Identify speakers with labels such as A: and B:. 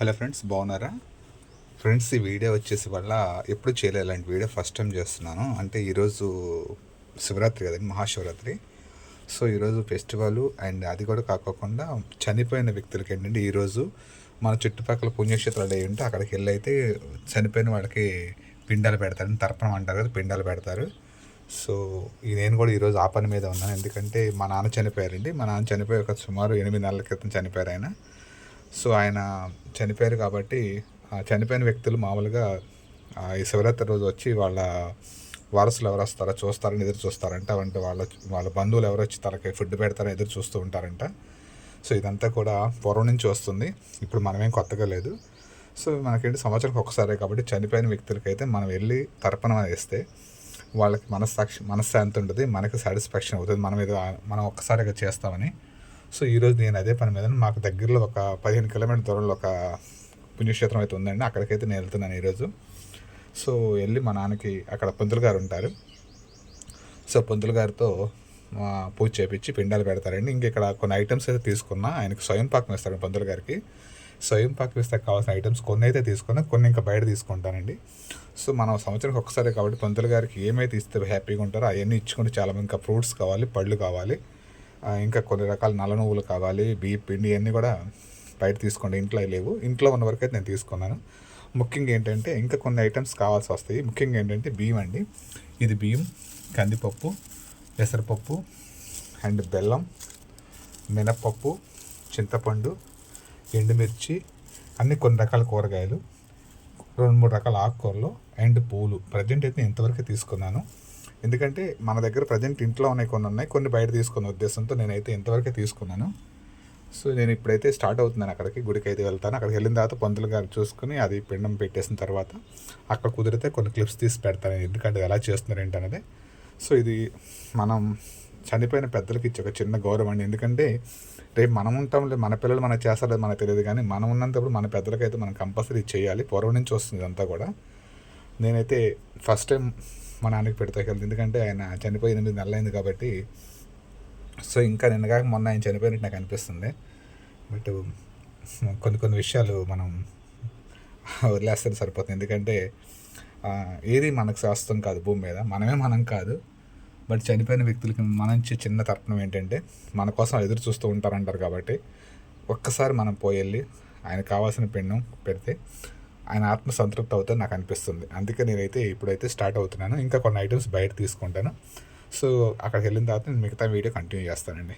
A: Hello friends బాగున్నారా? Friends ఈ video వచ్చేసి వల్ల ఎప్పుడు చేయలేదు. ఇలాంటి వీడియో ఫస్ట్ టైం చేస్తున్నాను. అంటే ఈరోజు శివరాత్రి కదండి మహాశివరాత్రి. సో ఈరోజు ఫెస్టివల్ అండ్ అది కూడా కాకోకుండా చనిపోయిన వ్యక్తులకి ఏంటంటే ఈరోజు మన చుట్టుపక్కల పుణ్యక్షేత్రాలు అయ్యి ఉంటే అక్కడికి వెళ్ళి అయితే చనిపోయిన వాళ్ళకి పిండాలు పెడతారు. తర్పణం అంటారు కదా పిండాలు పెడతారు. సో నేను కూడా ఈరోజు ఆ పని మీద ఉన్నాను. ఎందుకంటే మా నాన్న చనిపోయారండి. మా నాన్న చనిపోయి ఒక సుమారు ఎనిమిది నెలల క్రితం చనిపోయారు ఆయన. సో ఆయన చనిపోయారు కాబట్టి ఆ చనిపోయిన వ్యక్తులు మామూలుగా ఈ శివరాత్రి రోజు వచ్చి వాళ్ళ వారసులు ఎవరు వస్తారో చూస్తారని ఎదురు చూస్తారంట. అంటే వాళ్ళ వాళ్ళ బంధువులు ఎవరు వచ్చి తనకి ఫుడ్ పెడతారని ఎదురు చూస్తూ ఉంటారంట. సో ఇదంతా కూడా పూర్వం నుంచి వస్తుంది. ఇప్పుడు మనమేం కొత్తగా లేదు. సో మనకేంటి సంవత్సరానికి ఒకసారే కాబట్టి చనిపోయిన వ్యక్తులకైతే మనం వెళ్ళి తర్పణం వేస్తే వాళ్ళకి మనస్సాక్షి మనశ్శాంతి ఉంటుంది మనకి సాటిస్ఫాక్షన్ అవుతుంది. మనం ఏదో మనం ఒక్కసారిగా చేస్తామని సో ఈరోజు నేను అదే పని మీద మాకు దగ్గరలో ఒక పదిహేను కిలోమీటర్ దూరంలో ఒక పుణ్యక్షేత్రం అయితే ఉందండి. అక్కడికైతే నేను వెళ్తున్నాను ఈరోజు. సో వెళ్ళి మా నాన్నకి అక్కడ పంతులు గారు ఉంటారు. సో పంతులు గారితో పూజ చేపించి పిండాలు పెడతారండి. ఇంక ఇక్కడ కొన్ని ఐటమ్స్ అయితే తీసుకున్నా. ఆయనకి స్వయం పాకం ఇస్తాడు పంతులు గారికి. స్వయం పాకం ఇస్తే కావాల్సిన ఐటమ్స్ కొన్ని అయితే తీసుకున్నా కొన్ని ఇంకా బయట తీసుకుంటానండి. సో మనం సంవత్సరానికి ఒకసారి కాబట్టి పంతులు గారికి ఏమైతే ఇస్తే హ్యాపీగా ఉంటారో అవన్నీ ఇచ్చుకుంటే చాలామంది ఇంకా ఫ్రూట్స్ కావాలి పళ్ళు కావాలి. ఇంకా కొన్ని రకాల నల్ల నువ్వులు కావాలి బియ్య పిండి ఇవన్నీ కూడా బయట తీసుకోండి. ఇంట్లో లేవు. ఇంట్లో ఉన్న వరకు అయితే నేను తీసుకున్నాను. ముఖ్యంగా ఏంటంటే ఇంకా కొన్ని ఐటమ్స్ కావాల్సి వస్తాయి. ముఖ్యంగా ఏంటంటే బియ్యం అండి. ఇది బియ్యం కందిపప్పు పెసరపప్పు అండ్ బెల్లం మినప్పప్పు చింతపండు ఎండుమిర్చి అన్ని కొన్ని రకాల కూరగాయలు రెండు మూడు రకాల ఆకుకూరలు అండ్ పూలు. ప్రజెంట్ అయితే నేను ఇంతవరకు తీసుకున్నాను. ఎందుకంటే మన దగ్గర ప్రజెంట్ ఇంట్లో ఉన్నాయి కొన్ని ఉన్నాయి కొన్ని బయట తీసుకున్న ఉద్దేశంతో నేనైతే ఇంతవరకే తీసుకున్నాను. సో నేను ఇప్పుడైతే స్టార్ట్ అవుతున్నాను అక్కడికి గుడికి అయితే వెళ్తాను. అక్కడికి వెళ్ళిన తర్వాత పంతులు గారు చూసుకుని అది పిండం పెట్టేసిన తర్వాత అక్కడ కుదిరితే కొన్ని క్లిప్స్ తీసి పెడతాను. ఎందుకంటే ఎలా చేస్తున్నారు ఏంటనేది సో ఇది మనం చనిపోయిన పెద్దలకి ఇచ్చే ఒక చిన్న గౌరవం అండి. ఎందుకంటే రేపు మనం ఉంటాంలే మన పిల్లలు మనకు చేస్తారో మనకు తెలియదు కానీ మనం ఉన్నంతప్పుడు మన పెద్దలకైతే మనం కంపల్సరీ చేయాలి. పూర్వం నుంచి వస్తుంది ఇదంతా కూడా. నేనైతే ఫస్ట్ టైం మా నాన్నకి పెడతాకి వెళ్తాను ఎందుకంటే ఆయన చనిపోయి ఎనిమిది నెలలైంది కాబట్టి సో ఇంకా నిన్నగా మొన్న ఆయన చనిపోయినట్టు నాకు అనిపిస్తుంది. బట్ కొన్ని కొన్ని విషయాలు మనం వదిలేస్తే సరిపోతుంది. ఎందుకంటే ఏది మనకు శాస్త్రం కాదు భూమి మీద. మనమే మనం కాదు. బట్ చనిపోయిన వ్యక్తులకి మనం నుంచి చిన్న తర్పణం ఏంటంటే మన కోసం ఎదురు చూస్తూ ఉంటారంటారు కాబట్టి ఒక్కసారి మనం పోయి వెళ్ళి ఆయన కావాల్సిన పిండం పెడితే ఆయన ఆత్మ సంతృప్తి అవుతుంది నాకు అనిపిస్తుంది. అందుకే నేనైతే ఇప్పుడైతే స్టార్ట్ అవుతున్నాను. ఇంకా కొన్ని ఐటమ్స్ బయట తీసుకుంటాను. సో అక్కడికి వెళ్ళిన తర్వాత నేను మిగతా వీడియో కంటిన్యూ చేస్తానండి.